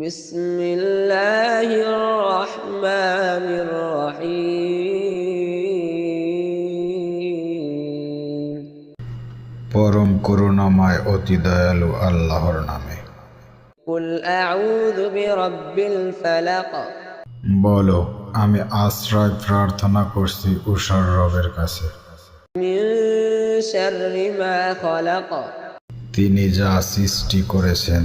بسم الله الرحمن الرحيم পরম করুণাময় অতি দয়ালু আল্লাহর নামে قل أعوذ برب الفلق বলো আমি আশ্রয় প্রার্থনা করছি উষার রবের কাছে من شر ما خلق তিনি যা সৃষ্টি করেছেন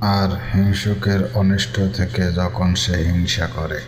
আর হিংসুকের অনিষ্ট থেকে যখন সে হিংসা করে।